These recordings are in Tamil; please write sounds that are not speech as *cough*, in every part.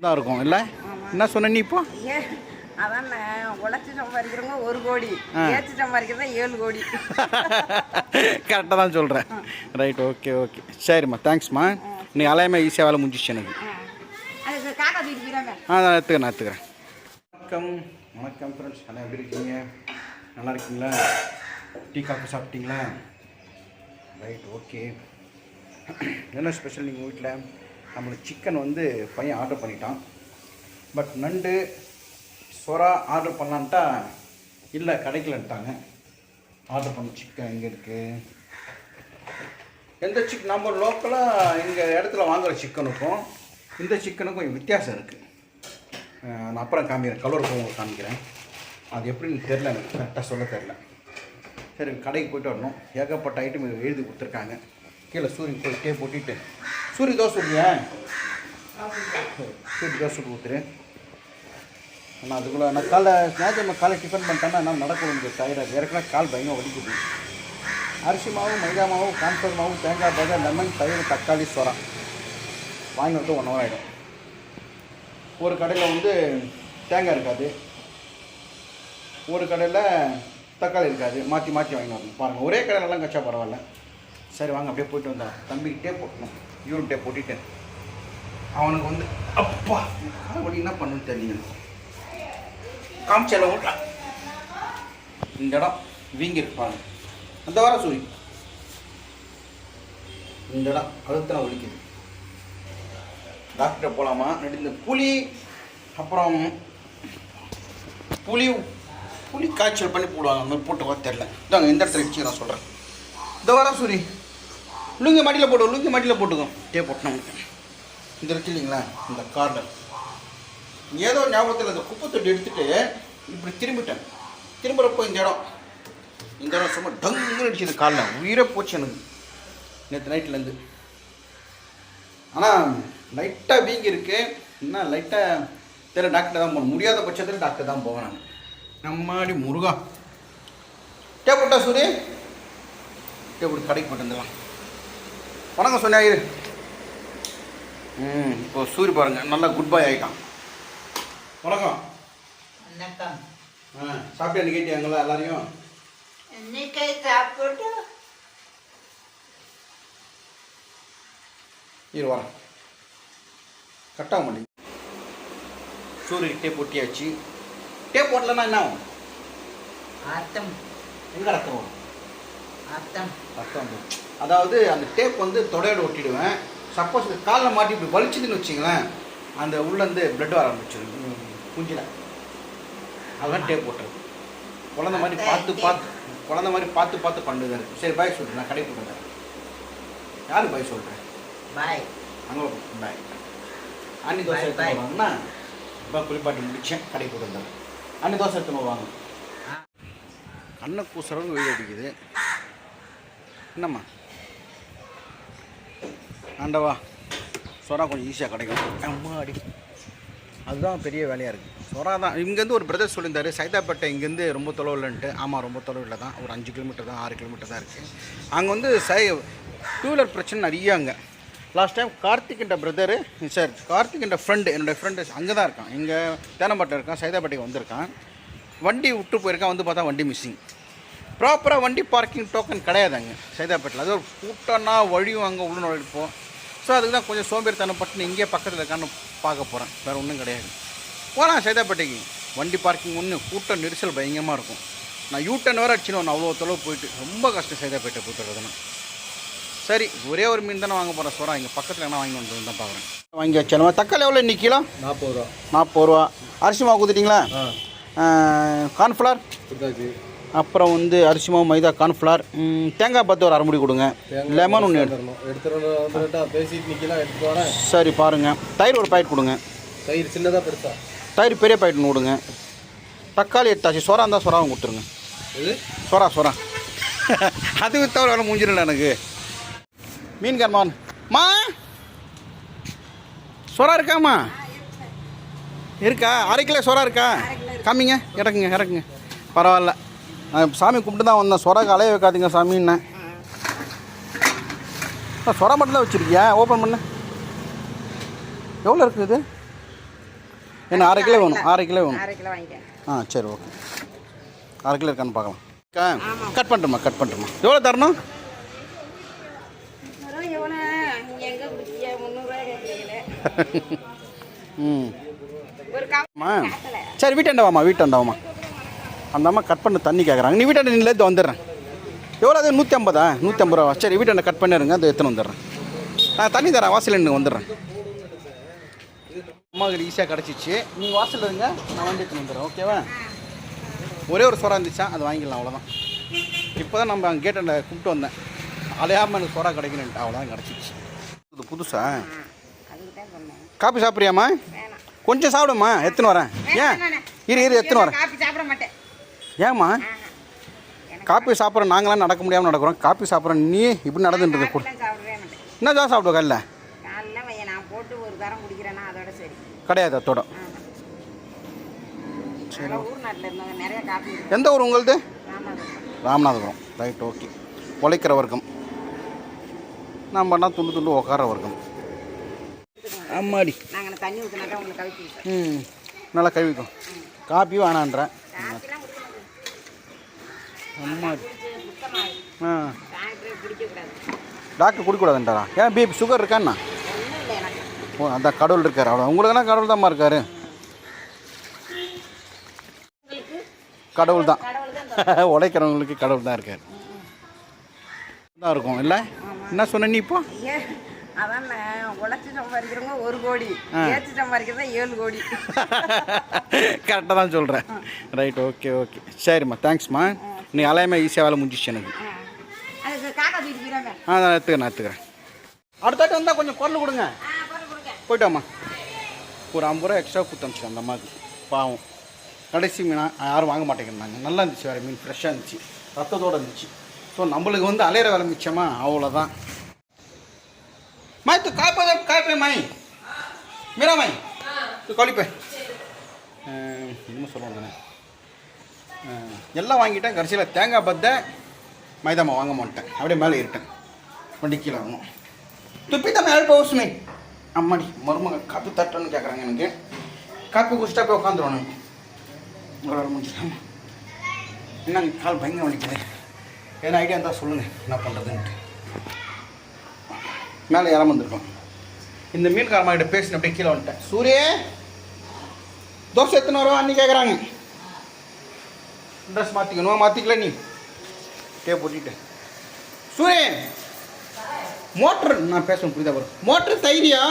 தான் இருக்கும் இல்லை? என்ன சொன்ன நீ இப்போ? அதான் நான் உழைச்சி சம்பாதிக்கிறவங்க ஒரு கோடி ஏற்றி சம்பாதிக்கிறதா ஏழு கோடி. *laughs* கரெக்டாக தான் சொல்கிறேன் ரைட் ஓகே ஓகே சரிம்மா தேங்க்ஸ்மா நீ அலையமாக ஈஸியாக வேலை முடிஞ்சிச்சு எனக்கு. ஆ. நான் எடுத்துக்கிறேன் நான் எடுத்துக்கிறேன். வணக்கம் வணக்கம் ஃப்ரெண்ட்ஸ் எல்லாம் எப்படி இருக்கீங்க? நல்லா இருக்கீங்களா? டீ காஃபி சாப்பிட்டீங்களா? ரைட் ஓகே *clears throat* என்ன ஸ்பெஷல் நீங்கள் வீட்டில் நம்மளுக்கு சிக்கன் வந்து பையன் ஆர்டர் பண்ணிட்டான். பட் நண்டு சொரா ஆர்டர் பண்ணலான்ட்டா இல்லை கிடைக்கலன்ட்டாங்க. ஆர்டர் பண்ண சிக்கன் எங்கே இருக்குது எந்த சிக் நம்ம லோக்கலாக எங்கள் இடத்துல வாங்குகிற சிக்கனுக்கும் இந்த சிக்கனுக்கும் கொஞ்சம் வித்தியாசம் இருக்குது நான் அப்புறம் காமிக்கிறேன். கலர் உங்களுக்கு காமிக்கிறேன். அது எப்படின்னு தெரில எனக்கு. கரெக்டாக சொல்ல தெரில சரி கடைக்கு போயிட்டு வரணும். ஏகப்பட்ட ஐட்டம் எழுதி கொடுத்துருக்காங்க. கீழே சூரியன் போய் டே போட்டிட்டு சூரிய தோசை விடுறியா சூரிய தோசை சுட்டு கொடுத்துரு ஆனால் அதுக்குள்ளே நான் காலை ஞாயிற்றுக்கிழமை காலை டிஃபன் பண்ணிட்டேன்னா நான் நடக்க முடியாது டயர்டாக ஏற்கனவே கால் பயங்கர வலிக்குது. அரிசி மாவு மைதா மாவு கான்ஃபர் மாவு தேங்காய் பால் லெமன் தயிர் தக்காளி சொரா வாங்கி வந்து ஒன் ஹவர் ஆகிடும் ஒரு கடையில் வந்து தேங்காய் இருக்காது. ஒரு கடையில் தக்காளி இருக்காது. மாற்றி மாற்றி வாங்கி வரணும். பாருங்கள் ஒரே கடையிலலாம் கச்சா பரவாயில்ல. சரி வாங்க அப்படியே போயிட்டு வந்தா. தம்பிக்கு டேப் போட்டணும் யூரின் போட்டுட்டேன். அவனுக்கு வந்து அப்பா அப்படி என்ன பண்ணுன்னு தெரியல. காமிச்சல ஓட்டான் இந்த இடம் வீங்கி இருப்பாங்க அந்த வாரம் சூரி. இந்த இடம் கழுத்தில் வலிக்குது டாக்டர் போகலாமா இந்த புளி அப்புறம் புளி புளி காய்ச்சல் பண்ணி போடுவாங்க. அந்த மாதிரி போட்டு தெரில இதாங்க இந்த இடத்துல வச்சு நான் சொல்கிறேன் இந்த வாரம் சூரி. லுங்கி மடியில் போட்டு லுங்கி மடியில் போட்டுக்கோ. டே போட்டோம் இந்த இருக்கு இல்லைங்களா? இந்த கார்னர். ஏதோ ஞாபகத்தில் அந்த குப்பை தொட்டி எடுத்துகிட்டு இப்படி திரும்பிட்டேன். திரும்புகிறப்போ இந்த இடம். இந்த இடம் சும்மா டங்கு அடிச்சது காலில். உயிரே போச்சு எனக்கு. நேற்று நைட்லேருந்து ஆனால் லைட்டாக வீங்கி இருக்கு. என்ன லைட்டாக தெரியல. டாக்டர் தான் போகணும். முடியாத பட்சத்தில் டாக்டர் தான் போவேன் நான். நம்மாடி முருகா. டே சூரிய சூரி. கடைக்கு போட்டு வந்துடலாம். வணக்கம் சொன்னா இரு ம் இப்போ சூரி பாருங்க. நல்லா குட் பாய் ஆகிட்டான் வணக்கம். வணக்கம். ஆ சாப்பிட்டு கேட்டியாங்களா எல்லாரையும்? இன்னைக்கு சாப்பிட்டு? இரு வரேன் கட்டாக மாட்டேங்க சூரிய டேப் ஒட்டியாச்சு. டேப் போட்டலன்னா என்ன ஆகும்? அர்த்தம் எங்கே ரத்தம் அர்த்தம். ரத்தம் வரும் அதாவது அந்த டேப் வந்து தொடையோட ஒட்டிடுவேன். சப்போஸ் காலில் மாட்டி இப்படி வலிச்சுதுன்னு வச்சிங்களேன் அந்த உள்ளேருந்து பிளட் வர ஆரம்பிச்சிடும் குஞ்சில். அதெல்லாம் டேப் போட்டுறது குழந்த மாதிரி பார்த்து பார்த்து குழந்த மாதிரி பார்த்து பார்த்து பண்ணுது. சரி பாய் சொல்கிறேன் நான் கடை போட்டுறேன் யார் பாய் சொல்கிறேன் பாய் அங்கே பாய் அன்னி தோசை எடுத்து இப்போ குளிப்பாட்டி முடிச்சேன். கடை போட்டு வந்தேன் அன்னி தோசை எடுத்து வருவாங்க கண்ணை கூசுறவங்க வெயில் அடிக்குது. என்னம்மா? ஆண்டவா சொரா கொஞ்சம் ஈஸியாக கிடைக்கும். அம்மா அடி அதுதான் பெரிய வேலையாக இருக்குது சொரா தான். இங்கேருந்து ஒரு பிரதர் சொல்லியிருந்தார் சைதாப்பேட்டை இங்கேருந்து ரொம்ப தொலைவில்ன்ட்டு ஆமாம் ரொம்ப தொலைவில் தான். ஒரு அஞ்சு கிலோமீட்டர் தான் ஆறு கிலோமீட்டர் தான் இருக்குது அங்கே வந்து சை டூ வீலர் பிரச்சனை நிறைய அங்கே. லாஸ்ட் டைம் கார்த்திக்ன்ற பிரதரு சார் கார்த்திக்ன்ற ஃப்ரெண்டு என்னுடைய ஃப்ரெண்டு அங்கே தான் இருக்கான். இங்கே தேனம்பாட்டை இருக்கான் சைதாப்பேட்டைக்கு வந்திருக்கான். வண்டி விட்டு போயிருக்கான் வந்து பார்த்தா வண்டி மிஸ்ஸிங் ப்ராப்பராக வண்டி பார்க்கிங் டோக்கன் கிடையாது அங்கே சைதாப்பேட்டில் அது ஒரு கூட்டம்னா வழியும் அங்கே உள்ள நுழைப்போம். ஸோ அதுக்கு தான் கொஞ்சம் சோம்பேறித்தனப்பட்டு இங்கே பக்கத்தில் இருக்கான்னு பார்க்க போகிறேன் வேறு ஒன்றும் கிடையாது. போகலாம் சைதாப்பேட்டைக்கு. வண்டி பார்க்கிங் ஒன்று கூட்டம் நெரிசல் பயங்கரமாக இருக்கும். நான் யூ டர்ன் வேறு அடிச்சுன்னு அவ்வளோ தொலைவு போயிட்டு. ரொம்ப கஷ்டம் சைதாப்பேட்டை போயிட்டு சரி ஒரே ஒரு மீன் தானே வாங்க போகிறேன் சோறா. இங்கே பக்கத்தில் என்ன வாங்கி வந்து தான் பார்க்குறேன் வாங்கி வச்சாலுமா தக்காளி எவ்வளோ இன்னைக்கு கிலோ? நாற்பது ரூபா. நாற்பது ரூபா. அரிசி மாவு கொடுத்துட்டிங்களா? கார்ன்ஃப்ளவர் கொடுத்தாச்சு அப்புறம் வந்து அரிசி மாவு மைதா கார்ன்ஃப்ளவர் ம், தேங்காய் பத்து ஒரு அரை முடி கொடுங்க லெமன் ஒன்று எடு. எடுத்துடணும் எடுத்துட்டு வந்துட்டா பேசிட்டு நிற்கலாம் எடுத்துட்டு வரேன் சரி பாருங்கள் தயிர் ஒரு பாக்கெட் கொடுங்க. தயிர் சின்னதாக பெருசா? தயிர் பெரிய பாக்கெட் ஒன்று கொடுங்க. தக்காளி எடுத்தாச்சு. சொரா இருந்தால் சொராவும் கொடுத்துருங்க. இது சொரா சொரா அது தவிர வேலை முடிஞ்சிடல எனக்கு. மீன்காரமான் மா? சொரா இருக்காம்மா? இருக்கா? அரை கிலோ சொரா இருக்கா? காமிங்க இறக்குங்க இறக்குங்க. பரவாயில்ல. நான் சாமி கும்பிட்டு தான் வந்தேன். சொரா அலைய வைக்காதீங்க சாமின்னேன் சொரா மட்டும் வச்சுருக்கியா? ஓப்பன் பண்ணு. எவ்வளோ இருக்குது இது? என்ன அரை கிலோ வேணும் அரை கிலோ வேணும். ஆ சரி ஓகே அரை கிலோ இருக்கான்னு பார்க்கலாம். கட் பண்ணுறோம்மா கட் பண்ணுறோம்மா எவ்வளோ தரணும்? *laughs* ம். சரி வீட்டாண்ட வாம்மா வீட்டாண்ட வாம்மா. அந்த அம்மா கட் பண்ண தண்ணி கேட்குறாங்க நீ வீட்டாண்ட எடுத்து வந்துடுறேன். எவ்வளோ அது? நூற்றி ஐம்பதா நூற்றி ஐம்பது ரூபா. சரி வீட்டாண்ட கட் பண்ணிடுங்க அதை எடுத்துன்னு வந்துடுறேன். நான் தண்ணி தரேன் வாசல் நின்று வந்துடுறேன். அம்மாவுக்கு ஈஸியாக கிடச்சிச்சு. நீங்கள் வாசல் இருங்க நான் வண்டி எடுத்துன்னு வந்துடுறேன் ஓகேவா ஒரே ஒரு சொரா இருந்துச்சா? அது வாங்கிக்கலாம் அவ்வளோதான் இப்போ தான் நம்ம அங்கே கேட்டாண்ட கூப்பிட்டு வந்தேன். அலையாமல் எனக்கு சொரா கிடைக்கணுன்ட்டு அவ்வளோதான் கிடச்சிச்சு. இது புதுசா? காப்பி சாப்பிட்றியாம்மா? கொஞ்சம் சாப்பிடுமா எத்தனை வரேன். ஏன்? இரு இரு எத்தனை வரேன். ஏம்மா? காப்பி சாப்பிட்ற நாங்களாம் நடக்க முடியாமல் நடக்கிறோம். காப்பி சாப்பிட்ற நீ இப்படி நடந்துட்டு மாட்டேன். என்ன தான் சாப்பிடுவ கல்ல நான் கிடையாது அத்தோட. இருக்கு. எந்த ஊர் உங்களுது? ராமநாதபுரம். ரைட் ஓகே உழைக்கிற வர்க்கம். நம்மனா துண்டு துண்டு உக்கார வர்க்கம்? நாங்கள் தண்ணி உங்களுக்கு கவிச்சு ம். நல்லா கழுவிக்கும் காப்பி வேணான்றேன். சுத்தமாக ஆ. டாக்டர் குடிக்கூடாதுன்றாரா ஏன் பிபி சுகர் இருக்காண்ணா ஒன்றும் இல்லை எனக்கு ஓ அதான் கடவுள் இருக்கார். அவ்வளோ உங்களுக்குனா கடவுள் தான்மா இருக்காரு. உங்களுக்கு கடவுள் தான் உழைக்கிறவங்களுக்கு கடவுள் தான் இருக்கார். தான் இருக்கும் இல்லை? என்ன சொன்ன நீ இப்போ? அதான் உழைச்சி சம்பாதிக்கிறவங்க ஒரு கோடி. ஏற்றி சம்பாதிக்கிறதா ஏழு கோடி. *laughs* கரெக்டாக தான் சொல்கிறேன் ரைட் ஓகே ஓகே சரிம்மா தேங்க்ஸ்மா நீ அலையமாக ஈஸியாக வேலை முடிஞ்சிச்சு எனக்கு. ஆ. நான் எடுத்துக்கிறேன் நான் எடுத்துக்கிறேன். அடுத்தாட்டி வந்தால் கொஞ்சம் குரல் கொடுங்க. போயிட்டாம்மா. ஒரு ஐம்பது ரூபா எக்ஸ்ட்ரா கொடுத்து அந்த அம்மாவுக்கு பாவம். கடைசி மீனா யாரும் வாங்க மாட்டேங்கிறாங்க. நல்லா இருந்துச்சு வேறு மீன் ஃப்ரெஷ்ஷாக இருந்துச்சு. ரத்தத்தோடு இருந்துச்சு. ஸோ நம்மளுக்கு வந்து அலையிற வேலை மிச்சமா? அவ்வளோதான் மாய் தூ காப்பா காப்பே மாய். மீரா மாய் தூ கழிப்பே இன்னும் சொல்லுவோம் தானே எல்லாம் வாங்கிட்டேன். கடைசியில் தேங்காய் பத்தை மைதாமா வாங்க மாட்டேன். அப்படியே மேலே இருட்டேன் வண்டி கீழே வாங்கணும் துப்பி தான் மேலே போசுமே அம்மாடி மருமக காப்பி தட்டன்னு கேட்குறாங்க எனக்கு. காப்பி குடிச்சிட்டா போய் உட்காந்துருவானு ஒரு வேலை முடிச்சிட்டாமா என்னங்க கால் பயங்கர வலிக்குது. என்ன ஐடியா இருந்தால் சொல்லுங்கள் என்ன பண்ணுறதுன்ட்டு மேலே இறம வந்திருக்கோம் இந்த மீன்காரமாக கிட்ட பேசின அப்படியே கீழே வந்துட்டேன். சூரிய தோசை எத்தனை வருவா அன்னி கேட்குறாங்க ட்ரெஸ் மாற்றிக்கணும் மாற்றிக்கல நீ? டே போட்டுட்டேன் சூரியன் மோட்ரு நான் பேசணும் புரியுதா வரும் மோட்ரு தைரியா?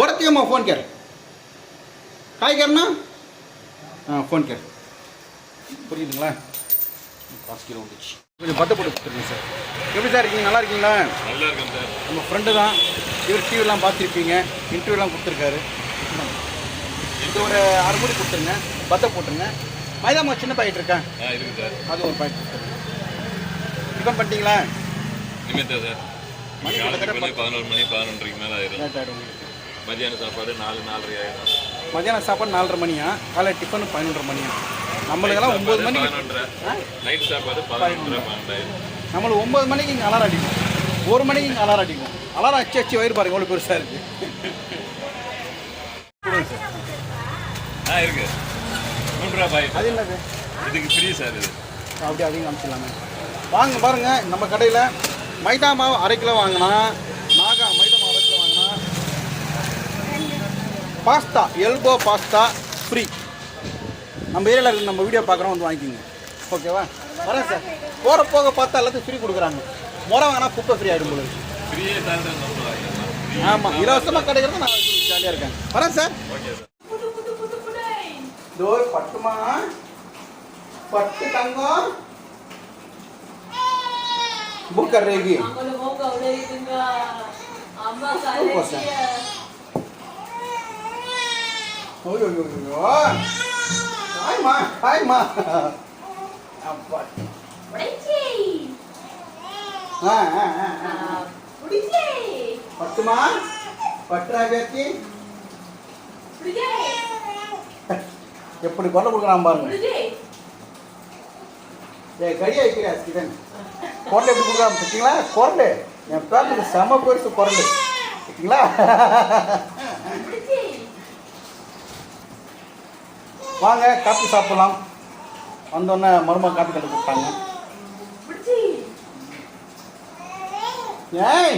வரத்துக்கம்மா ஃபோன் கேர் காய் ஆ ஃபோன் கேர் புரியுதுங்களா? காசு வந்துச்சு கொஞ்சம் பத்த போட்டு கொடுத்துருங்க சார். எப்படி சார் இருக்கீங்க? நல்லா இருக்கீங்களா? நல்லா இருக்கேன் சார். நம்ம ஃப்ரெண்டு தான். இவர் டிவிலாம் பார்த்துருப்பீங்க. இன்டர்வியூலாம் கொடுத்துருக்காரு. இது ஒரு அறுமுறை கொடுத்துருங்க. பத்த போட்டுருங்க. மைதாமா சின்ன பாக்கெட் இருக்கா? இருக்கு சார். அது ஒரு பாக்கெட். டிஃபன் பண்ணிட்டீங்களா? நிமித்தா சார். மணி கிட்டத்தட்ட பதினோரு மணி பதினொன்றரைக்கு மேலே ஆயிரும். லேட் ஆகிடும் சாப்பாடு நாலு நாலரை ஆயிரும். மத்தியானம் சாப்பாடு நாலரை மணியா? காலை டிஃபன் பதினொன்றரை மணியா? நம்மளுக்கெல்லாம் ஒம்பது மணிக்கு பதினொன்றரை. நைட் சாப்பாடு பதினொன்றரை பன்னெண்டாயிரம் நம்மளுக்கு ஒம்பது மணிக்கு இங்கே அலாரம் அடிக்கும். ஒரு மணிக்கு இங்கே அலாரம் அடிக்கும். அலாரம் அச்சு அச்சு வயிறு பாருங்க எவ்வளோ பெருசாக இருக்குது ஆ இருக்கு. மூன்று ரூபா பாய் அது என்னது? இதுக்கு ஃப்ரீ சார் இது. அப்படியே அதையும் காமிச்சிடலாமே. வாங்க பாருங்க நம்ம கடையில் மைதா மாவு அரை கிலோ வாங்கினா நாகா மைதா மாவு அரை கிலோ வாங்கினா பாஸ்தா எல்போ பாஸ்தா ஃப்ரீ நம்ம ஏரியாவில் இருக்க நம்ம வீடியோ பார்க்குறோம் வந்து வாங்கிக்கோங்க. ஓகேவா? வரேன் சார் போகிற போக பார்த்தா எல்லாத்தையும் ஃப்ரீ கொடுக்குறாங்க. முறை வாங்கினா குப்பை ஃப்ரீ ஆகிடும் இருக்கு. ஃப்ரீயே ஆமாம் இலவசமாக கிடைக்கிறது நான் ஜாலியாக இருக்கேன். வரேன் சார் ஓகே சார் డోర్ పట్టుమా పట్టు కంగో బుక్ కర్రేగి ఓయ్ ఓయ్ ఓయ్ హాయ్ మా హాయ్ మా అబ్బా పట్టుమా పట్టు రాజాకి எப்படி கொண்டு கொடுக்குறான் பாருங்க. ஏ கடியா வைக்கிறா சிக்கன் குரல் எப்படி கொடுக்குறான் பார்த்தீங்களா குரல். என் பேருக்கு செம பெருசு குரல். பார்த்தீங்களா வாங்க காப்பி சாப்பிடலாம். வந்தோடனே மருமக காப்பி கண்டு கொடுத்தாங்க. ஏய்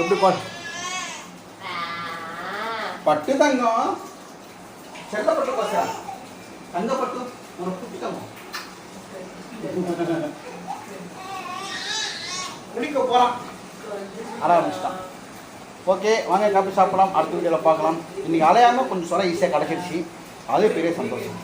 எப்படி பாரு? பட்டு தங்கம். செல்ல பட்டு பாசா. தங்க ஒரு குளிக்க போகலாம் ஆரம்பிச்சிட்டான். ஓகே வாங்க காப்பி சாப்பிடலாம். அடுத்த வீடியோவில் பார்க்கலாம். இன்னைக்கு அலையாமல் கொஞ்சம் சொல்ல ஈஸியாக கிடச்சிருச்சு. அதே பெரிய சந்தோஷம்.